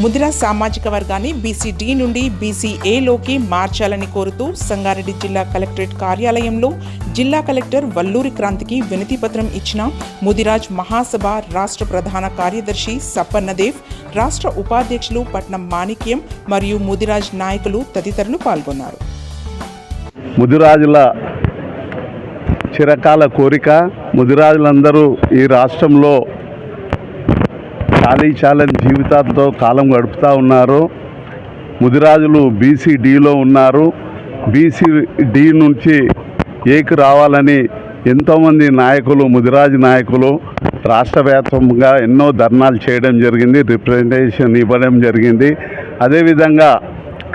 ముదిరా సామాజిక వర్గాన్ని BC D నుండి బీసీఏలోకి మార్చాలని కోరుతూ సంగారెడ్డి జిల్లా కలెక్టరేట్ కార్యాలయంలో జిల్లా కలెక్టర్ వల్లూరి క్రాంతికి వినతిపత్రం ఇచ్చిన ముదిరాజ్ మహాసభ రాష్ట్ర ప్రధాన కార్యదర్శి సప్పన్నదేవ్ రాష్ట్ర ఉపాధ్యక్షులు పట్నం మాణిక్యం మరియు ముదిరాజ్ నాయకులు తదితరులు పాల్గొన్నారు. ముదిరాజుల చిరకాల కోరిక ముదిరాజులందరూ ఈ రాష్ట్రంలో చాలీ చాలని జీవితాలతో కాలం గడుపుతూ ఉన్నారు. ముదిరాజులు బీసీ డీలో ఉన్నారు. బీసీ డి నుంచి ఏకి రావాలని ఎంతోమంది నాయకులు ముదిరాజు నాయకులు రాష్ట్ర వ్యాప్తంగా ఎన్నో ధర్నాలు చేయడం జరిగింది రిప్రజెంటేషన్ ఇవ్వడం జరిగింది. అదేవిధంగా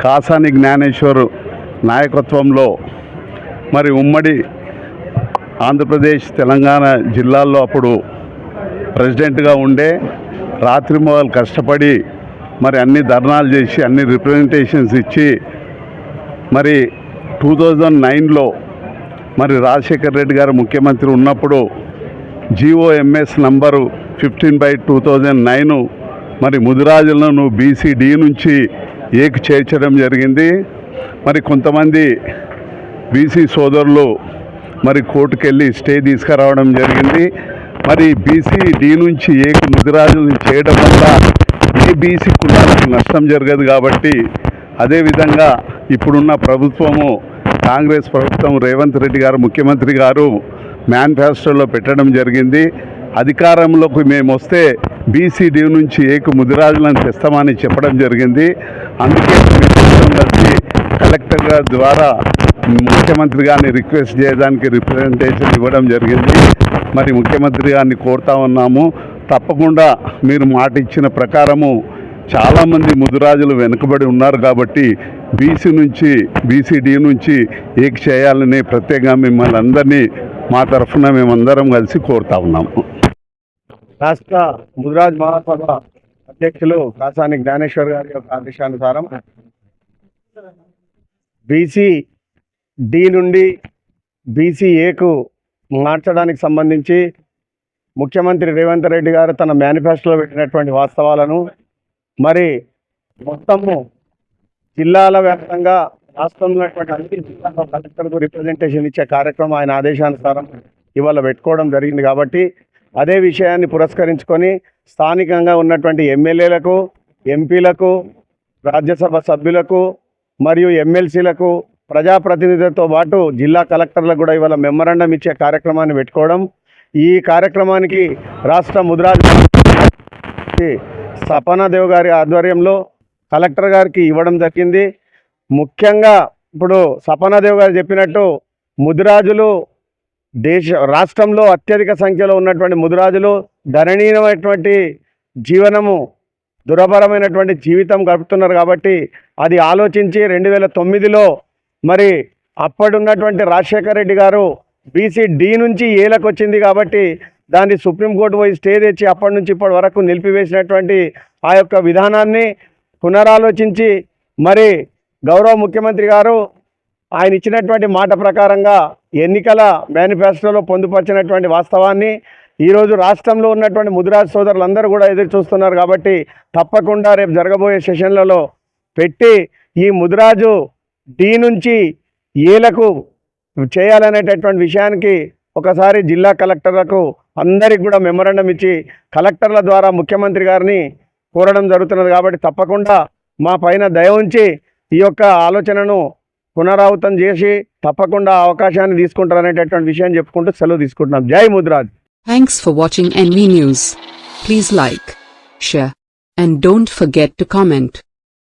కాసాని జ్ఞానేశ్వర్ నాయకత్వంలో మరి ఉమ్మడి ఆంధ్రప్రదేశ్ తెలంగాణ జిల్లాల్లో అప్పుడు ప్రెసిడెంట్గా ఉండే రాత్రి మొదలు కష్టపడి మరి అన్ని ధర్నాలు చేసి అన్ని రిప్రజెంటేషన్స్ ఇచ్చి మరి టూ థౌజండ్ నైన్లో మరి రాజశేఖర్ రెడ్డి గారు ముఖ్యమంత్రి ఉన్నప్పుడు GOMS number fifteen by two thousand nine మరి ముదిరాజులను బీసీడీ నుంచి ఏకి చేర్చడం జరిగింది. మరి కొంతమంది బీసీ సోదరులు మరి కోర్టుకెళ్ళి స్టే తీసుకురావడం జరిగింది. మరి బీసీ డి నుంచి ఏ ముదిరాజులను చేయడం వల్ల ఏ బీసీ కులాలకు నష్టం జరగదు కాబట్టి అదేవిధంగా ఇప్పుడున్న ప్రభుత్వము కాంగ్రెస్ ప్రభుత్వం రేవంత్ రెడ్డి గారు ముఖ్యమంత్రి గారు మేనిఫెస్టోలో పెట్టడం జరిగింది. అధికారంలోకి మేము వస్తే బీసీడీ నుంచి ఏకు ముదిరాజులను తెస్తామని చెప్పడం జరిగింది. అందుకే కలిసి కలెక్టర్ గారి ద్వారా ముఖ్యమంత్రి గారిని రిక్వెస్ట్ చేయడానికి రిప్రజెంటేషన్ ఇవ్వడం జరిగింది. మరి ముఖ్యమంత్రి గారిని కోరుతా ఉన్నాము. తప్పకుండా మీరు మాట ఇచ్చిన ప్రకారము చాలామంది ముదురాజులు వెనుకబడి ఉన్నారు కాబట్టి బీసీ నుంచి బీసీడీ నుంచి ఏక్ చేయాలని ప్రత్యేకంగా మిమ్మల్ని అందరినీ మా తరఫున మేమందరం కలిసి కోరుతా ఉన్నాము. రాష్ట్ర ముదిరాజ్ మహాసభ అధ్యక్షులు కాసాని జ్ఞానేశ్వర్ గారి యొక్క ఆదేశానుసారం బీసీ డి నుండి బీసీ ఏకు మార్చడానికి సంబంధించి ముఖ్యమంత్రి రేవంత్ రెడ్డి గారు తన మేనిఫెస్టోలో పెట్టినటువంటి వాస్తవాలను మరి మొత్తము జిల్లాల వ్యాప్తంగా రాష్ట్రంలో ఉన్నటువంటి అన్ని కలెక్టర్కు రిప్రజెంటేషన్ ఇచ్చే కార్యక్రమం ఆయన ఆదేశానుసారం ఇవాళ పెట్టుకోవడం జరిగింది కాబట్టి అదే విషయాన్ని పురస్కరించుకొని స్థానికంగా ఉన్నటువంటి ఎమ్మెల్యేలకు ఎంపీలకు రాజ్యసభ సభ్యులకు మరియు ఎమ్మెల్సీలకు ప్రజాప్రతినిధులతో పాటు జిల్లా కలెక్టర్లకు కూడా ఇవాళ మెమరాండం ఇచ్చే కార్యక్రమాన్ని పెట్టుకోవడం. ఈ కార్యక్రమానికి రాష్ట్ర ముద్రాజ్ సపనాదేవ్ గారి ఆధ్వర్యంలో కలెక్టర్ గారికి ఇవ్వడం జరిగింది. ముఖ్యంగా ఇప్పుడు సపనాదేవ్ గారు చెప్పినట్టు ముదిరాజులు దేశ రాష్ట్రంలో అత్యధిక సంఖ్యలో ఉన్నటువంటి ముదిరాజులు ధరణీయమైనటువంటి జీవనము దురభరమైనటువంటి జీవితం గడుపుతున్నారు కాబట్టి అది ఆలోచించి రెండు వేల తొమ్మిదిలో మరి అప్పుడున్నటువంటి రాజశేఖర రెడ్డి గారు బీసీ డి నుంచి ఏలకు వచ్చింది కాబట్టి దాన్ని సుప్రీంకోర్టు పోయి స్టే తెచ్చి అప్పటి నుంచి ఇప్పటి వరకు నిలిపివేసినటువంటి ఆ యొక్క విధానాన్ని పునరాలోచించి మరి గౌరవ ముఖ్యమంత్రి గారు ఆయన ఇచ్చినటువంటి మాట ప్రకారంగా ఎన్నికల మేనిఫెస్టోలో పొందుపరిచినటువంటి వాస్తవాన్ని ఈరోజు రాష్ట్రంలో ఉన్నటువంటి ముదిరాజ్ సోదరులందరూ కూడా ఎదురు చూస్తున్నారు కాబట్టి తప్పకుండా రేపు జరగబోయే సెషన్లలో పెట్టి ఈ ముదిరాజు డి నుంచి ఏలకు చేయాలనేటటువంటి విషయానికి ఒకసారి జిల్లా కలెక్టర్లకు అందరికి కూడా మెమరాండం ఇచ్చి కలెక్టర్ల ద్వారా ముఖ్యమంత్రి గారిని కోరడం జరుగుతున్నది కాబట్టి తప్పకుండా మా పైన దయ ఉంచి ఈ యొక్క ఆలోచనను పునరావృతం చేసి తప్పకుండా అవకాశాన్ని తీసుకుంటారనేటటువంటి విషయం చెప్పుకుంటూ సెలవు తీసుకుంటున్నాం. జై Mudiraj. Thanks for watching NV news please like share and don't forget to comment